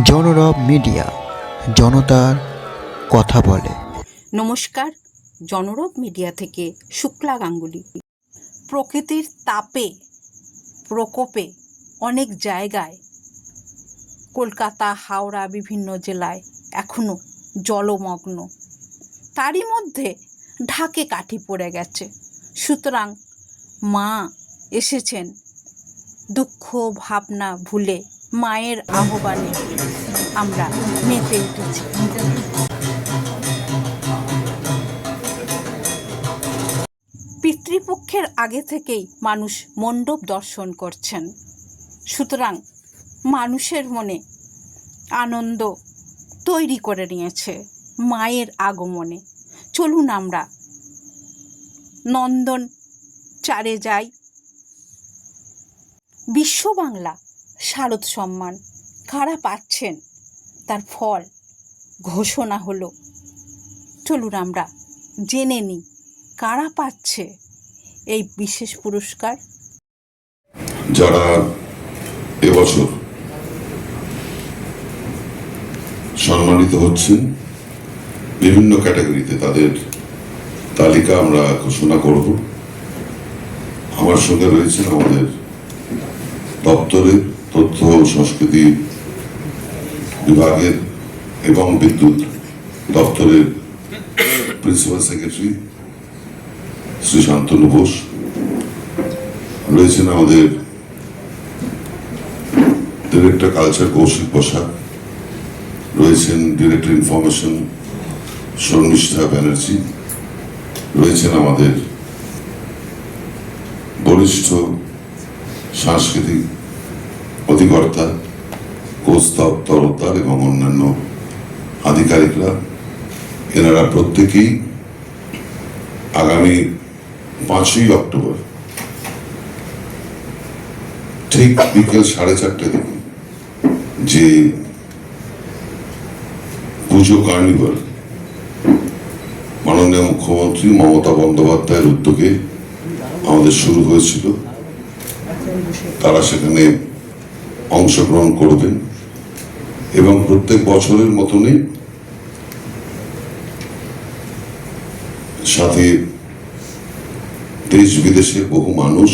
জনরব media জনতার কথা বলে। নমস্কার, জনরব মিডিয়া থেকে শুক্লা গাঙ্গুলি। প্রকৃতির তাপে, প্রকোপে অনেক জায়গায়, কলকাতা, হাওড়া, বিভিন্ন জেলায় এখনও জলমগ্ন। তারই মধ্যে ঢাকে কাঠি পড়ে গেছে। সুতরাং মা এসেছেন, দুঃখ, ভাবনা ভুলে মায়ের আহ্বানে আমরা মেতে উঠেছি। পিতৃপক্ষের আগে থেকেই মানুষ মণ্ডপ দর্শন করছেন। সুতরাং মানুষের মনে আনন্দ তৈরি করে নিয়েছে মায়ের আগমনে। চলুন আমরা নন্দন চারে যাই। বিশ্ব বাংলা শারদ সম্মান। কারা পাচ্ছেন তার ফল ঘোষণা হলো। চলুন আমরা জেনে নিই, কারা পাচ্ছে এই বিশেষ পুরস্কার? যারা এবছর সম্মানিত হচ্ছেন বিভিন্ন ক্যাটাগরিতে তাদের তালিকা আমরা ঘোষণা করব। আমার সঙ্গে রয়েছেন আমাদের দপ্তরের তথ্য ও সংস্কৃতি বিভাগের এবং বিদ্যুৎ দপ্তরের প্রিন্সিপাল সেক্রেটারি শ্রী শান্তনু ঘোষ। রয়েছেন আমাদের ডিরেক্টর কালচার কৌশিক বসাক। রয়েছেন ডিরেক্টর ইনফরমেশন শর্মিষ্ঠা ব্যানার্জি। রয়েছেন আমাদের বরিষ্ঠ সাংস্কৃতিক অধিকর্তা কৌস্তব তরতার এবং অন্যান্য আধিকারিকরা, এনারা প্রত্যেকেই আগামী পাঁচই অক্টোবর, ঠিক বিকেল সাড়ে চারটে দিকে, যে পুজো কার্নিভাল, মাননীয় মুখ্যমন্ত্রী মমতা বন্দ্যোপাধ্যায়ের উদ্যোগে আমাদের শুরু হয়েছিল। তারা সেখানে অংশগ্রহণ করবেন। এবং প্রত্যেক বছরের মতনই সাথে দেশ বিদেশের বহু মানুষ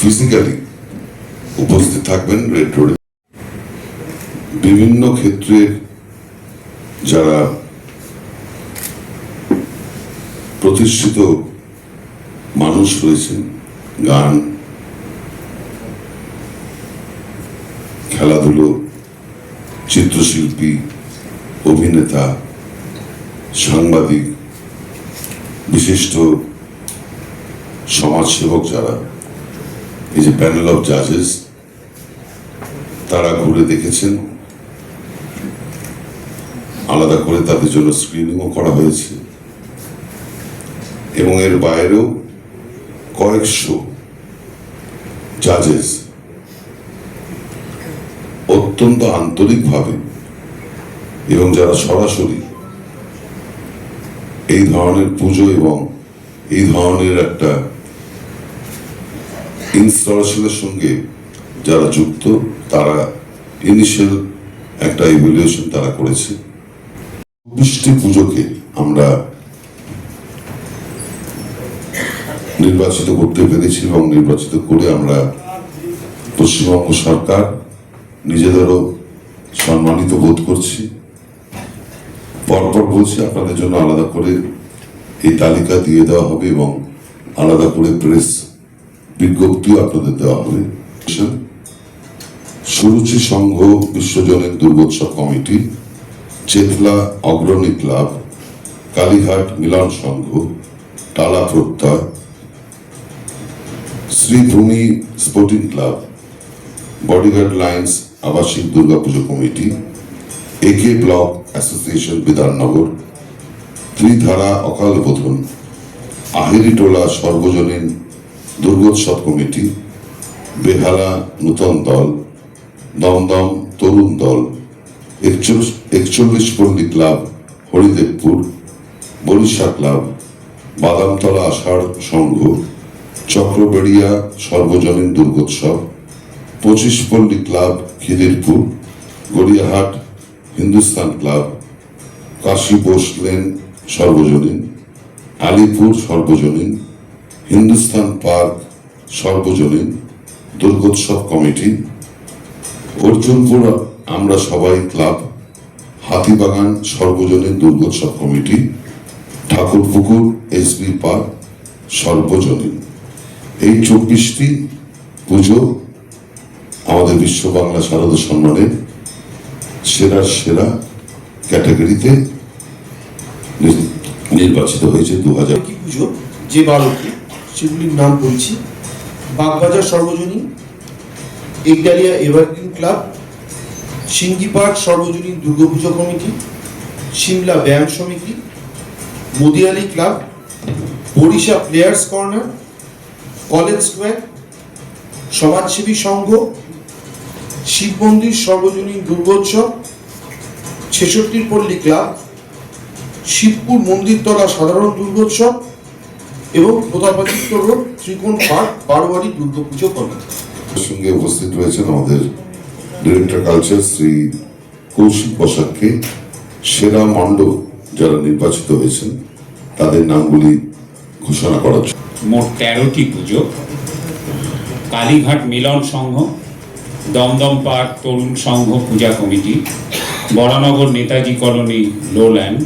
ফিজিক্যালি উপস্থিত থাকবেন রেড রোডে। বিভিন্ন ক্ষেত্রে যারা প্রতিষ্ঠিত মানুষ রয়েছেন, গান খেলাধুলো চিত্রশিল্পী, অভিনেতা, সাংবাদিক, বিশিষ্ট সমাজসেবক যারা, এই যে প্যানেল অফ জাজেস তারা ঘুরে দেখেছেন। আলাদা করে তাদের জন্য স্ক্রিনিংও করা হয়েছে। এবং এর বাইরেও কয়েকশো জাজেস অত্যন্ত আন্তরিকভাবে এবং যারা সরাসরি এই ধরনের পুজো এবং এই ধরনের একটা ইনস্টলেশনের সঙ্গে যারা যুক্ত, তারা ইনিশিয়াল একটা ইভ্যালুয়েশন তারা করেছে। চব্বিশটি পুজোকে আমরা নির্বাচিত করতে পেরেছি এবং নির্বাচিত করে আমরা পশ্চিমবঙ্গ সরকার নিজেদেরও সম্মানিত বোধ করছি। পরপর বলছি, আপনাদের জন্য আলাদা করে এই তালিকা দিয়ে দেওয়া হবে এবং আলাদা করে প্রেস বিজ্ঞপ্তিও আপনাদের দেওয়া হবে। Suruchi Sangha Biswajanin Durgotsav committee, Chetla Agrani club Kalighat Milan Sangha, Tala Pratyay Sreebhumi sporting club, bodyguard lines Abasik Durgapujo committee AK block association Bidhannagar, Tridhara Akal Bodhan, Ahiritola সর্বজনীন দুর্গোৎসব কমিটি, বেহালা নূতন দল, দমদম তরুণ দল, একচল্লিশ পল্লী club Haridevpur Barisha club Badamtala Ashar Sangha, Chakraberia Sarbojanin Durgotsav, পঁচিশ Pally club Khidirpur, Gariahat, Hindustan club, Kashi lane Sarbojanin, Alipur Sarbojanin, Hindustan park Sarbojanin, দুর্গোৎসব committee, Arjunpur আমরা সবাই club, Hatibagan Sarbojanin Durgotsav committee, Thakurpukur SB park Sarbojanin. এই চব্বিশটি পুজো বিশ্ব বাংলা শারদা সম্মানে সেরার সেরা ক্যাটাগরিতে নির্বাচিত হয়েছে দু হাজার পুজো? যে বারোটি সেগুলির নাম বলছি। Bagbazar Sarbojanin Ekdalia evergreen club Singhi park Sarbojanin Durgapujo committee, Simla Byayam Samiti, Madiali club, Barisha players corner, college square, Samajsebi Sangha Shib মন্দির সর্বজনীন দুর্গোৎসব ছেষট্টির পল্লী ক্লাব শিবপুর মন্দিরতলা সাধারণ দুর্গোৎসব এবং প্রতাপাদিত্য রোড ত্রিকোণ পার্ক বারোয়ারি দুর্গাপুজো কমিটি। সঙ্গে উপস্থিত রয়েছেন আমাদের ডিরেক্টর কালচার শ্রী কৌশিক বসাককে সেরা মণ্ড যারা নির্বাচিত হয়েছেন তাদের নামগুলি ঘোষণা করার জন্য মোট তেরোটি পুজো Kalighat Milan Sangha Dumdum park Tarun Sangha Puja committee, Baranagar Netaji colony lowland,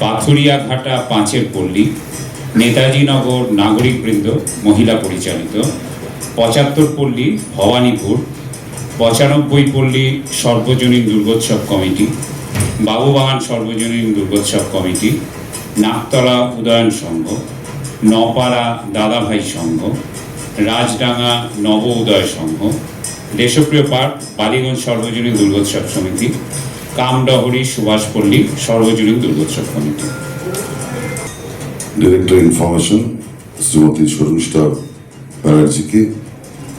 Pathuriaghata পাঁচের পল্লী নেতাজি নগর নাগরিকবৃন্দ মহিলা পরিচালিত, পঁচাত্তর পল্লী ভবানীপুর, পঁচানব্বই পল্লী সর্বজনীন দুর্গোৎসব কমিটি বাবুবাগান সর্বজনীন দুর্গোৎসব কমিটি, নাকতলা উদয়ন সংঘ, নপাড়া দাদাভাই সংঘ, রাজডাঙ্গা নব উদয় সংঘ দেশপ্রিয় পার্ক বালিগঞ্জ সর্বজনীন দুর্গোৎসব Samiti Kamdahari Subhashpally Sarbojanin Durgotsav committee director information Shrimati Sharmistha ব্যানার্জিকে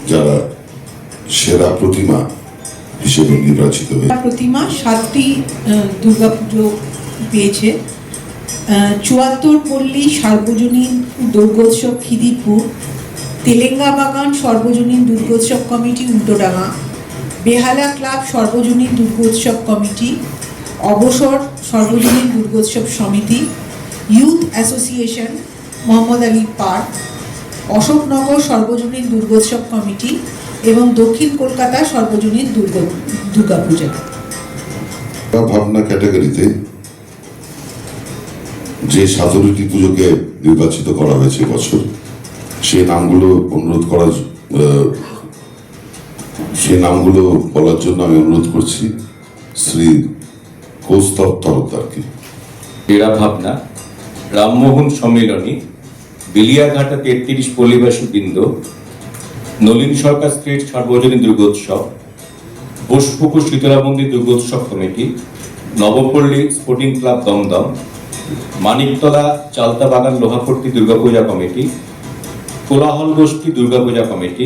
যারা সেরা প্রতিমা হিসেবে নির্বাচিত হয়েছে। প্রতিমা সাতটি আহ, দুর্গাপুজো পেয়েছে। আহ, চুয়াত্তর পল্লী সার্বজনীন দুর্গোৎসব Khidirpur Telenga Bagan Sarbojanin Durgotsav committee Ultadanga. Behala club Sarbojanin Durgotsav committee. Abasar Sarbojanin Durgotsav Samiti. Youth association Mohammad Ali park. Ashoknagar Sarbojanin Durgotsav committee এবং দক্ষিণ কলকাতা সর্বজনীন দুর্গ, দুর্গাপূজা। ভাবনা ক্যাটাগরিতে যে সতেরোটি পুজোকে নির্বাচিত করা হয়েছে বছর সেই নামগুলো অনুরোধ করার সেই নামগুলো বলার জন্য আমি অনুরোধ করছি শ্রী কৌস্তব তরফদারকে। ক্রীড়া ভাবনা, রামমোহন সম্মিলনী, বিলিয়াঘাটা তেত্রিশ পল্লীবাসী বৃন্দ, নলিন সরকার স্ট্রিট সার্বজনীন Durgotsav Bosepukur Sitala Mandir Durgotsav committee, Nabapally sporting club Dumdum, Maniktala Chalta Bagan Lohapatti Durga Puja committee কোলাহল গোষ্ঠী দুর্গাপূজা কমিটি,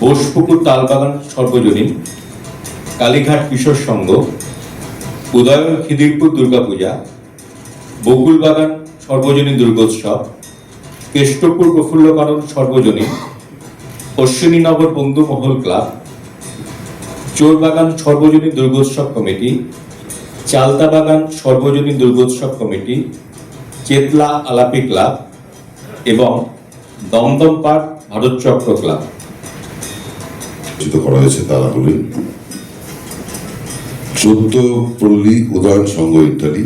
বোসপুকুর তালবাগান সর্বজনীন, কালীঘাট কিশোর সংঘ, উদয়ন খিদিরপুর দুর্গাপূজা, বকুলবাগান সর্বজনীন দুর্গোৎসব, কেষ্টপুর প্রফুল্লকানন সর্বজনীন অশ্বিনীনগর বন্ধু মহল ক্লাব, চোরবাগান সর্বজনীন দুর্গোৎসব কমিটি চালতা বাগান সর্বজনীন দুর্গোৎসব কমিটি, চেতলা আলাপি ক্লাব এবং দমদম পার্ক ভারতচক্র ক্লাব। করা হয়েছে তারা হলেন চোদ্দ পল্লী উদয়ন সংঘ ইত্যাদি,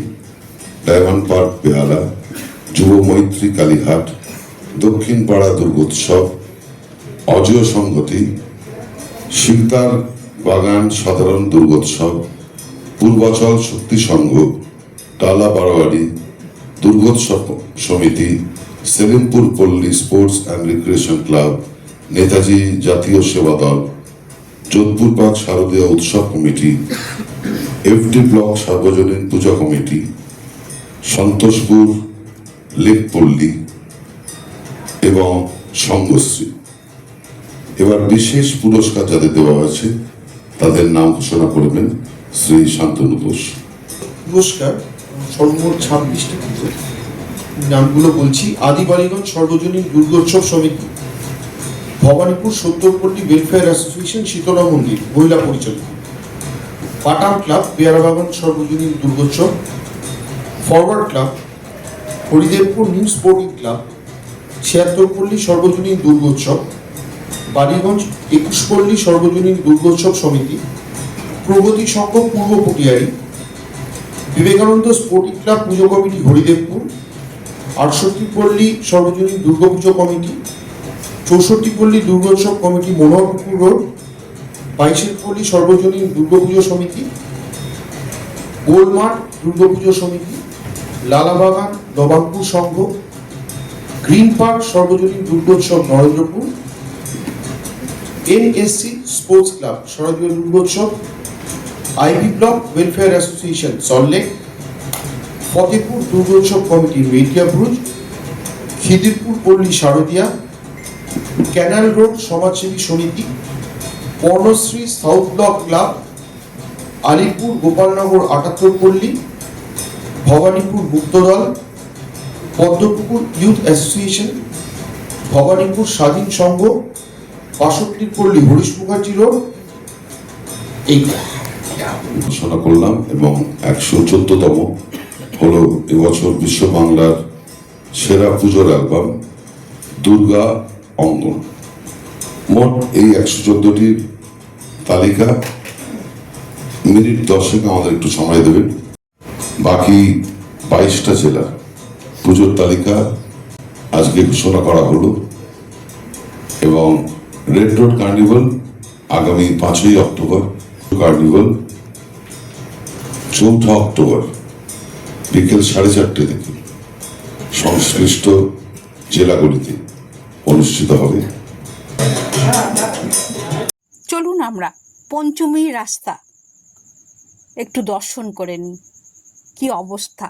ডায়মন্ড পার্ক বেহালা যুব মৈত্রী কালীঘাট দক্ষিণ পাড়া দুর্গোৎসব, অজয় সংহতি শিলতার বাগান সাধারণ দুর্গোৎসব, পূর্বাচল শক্তি সংঘ, টালা বারোয়ারি, Durgotsav Samiti Selimpur Pally sports and recreation club, Netaji Jatiya Seba Dal, Jodhpur park শারদীয় উৎসব কমিটি, এফডি ব্লক সার্বজনীন পূজা কমিটি, সন্তোষপুর লেকপল্লী এবং সংঘশ্রী এবার বিশেষ পুরস্কার যাদের দেওয়া হয়েছে, তাদের নাম ঘোষণা করবেন শ্রী শান্তনু ঘোষ। পুরস্কার সর্বমোট ছাব্বিশটি নামগুলো বলছি। আদিবাড়িগঞ্জ সর্বজনীন দুর্গোৎসব সমিতি। ভবানীপুর সত্তরপল্লী ওয়েলফেয়ার অ্যাসোসিয়েশন শীতলা মন্দির, মহিলা পরিচালিত Patam club Peyara Bagan Sarbojanin Durgotsav. Forward club, Haridevpur new sporting club, Chhiattarpally Sarbojanin Durgotsav. Ballygunge একুশপল্লী সর্বজনীন দুর্গোৎসব Samiti. Pragati Sangha Purba Putiary. Vivekananda sporting club Pujo committee Haridevpur. আটষট্টি পল্লী সর্বজনীন দুর্গাপুজো কমিটি, চৌষট্টি পল্লী দুর্গোৎসব কমিটি মনোহরপুর রোড, বাইশের পল্লী সর্বজনীন Durga Puja Samiti Golmath Durgapujo Samiti, Lalabagan Nababpur Sangha, green park Sarbojanin Durgotsav Narendrapur, NSC sports club Sharadiya Durgotsav IB block welfare association Salt Lake Fatepur Durgotsav committee Metiabruz Khidirpur Pally Sharadiya, canal road Samajsebi Samiti Karnashree south block club, Alipur Gopalnagar আটাত্তর পল্লী, Bhowanipur Muktadal Padmapukur youth association, Bhowanipur Swadhin Sangha, বাষট্টি পল্লী Harish Mukherjee road, এইগুলো। ঘোষণা করলাম এবং একশো চোদ্দতম হলো এবছর বিশ্ব বাংলার সেরা পুজোর অ্যালবাম দুর্গা অঙ্গন। মোট এই একশো চোদ্দটির তালিকা মিনিট দশেক আমাদের একটু সময় দেবেন। বাকি বাইশটা জেলা পুজোর তালিকা আজকে ঘোষণা করা হলো এবং রেড রোড কার্নিভাল আগামী পাঁচই অক্টোবর কার্নিভাল চৌঠা অক্টোবর। বিকেল সাড়ে চারটে থেকে সংশ্লিষ্ট জেলাগুলিতে অনুষ্ঠিত হবে। চলুন আমরা পঞ্চমী রাস্তা একটু দর্শন করে নিই। কি অবস্থা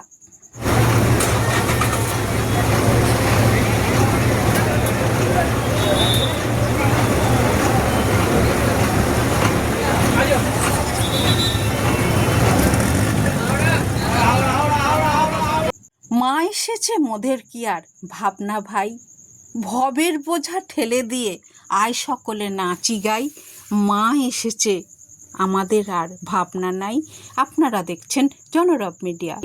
মা এসেছে মোদের কি আর? ভাবনা ভাই, ভবের বোঝা ঠেলে দিয়ে আয় সকলে নাচি গাই। মা এসেছে, আমাদের আর ভাবনা নাই। আপনারা দেখছেন জনরব মিডিয়া।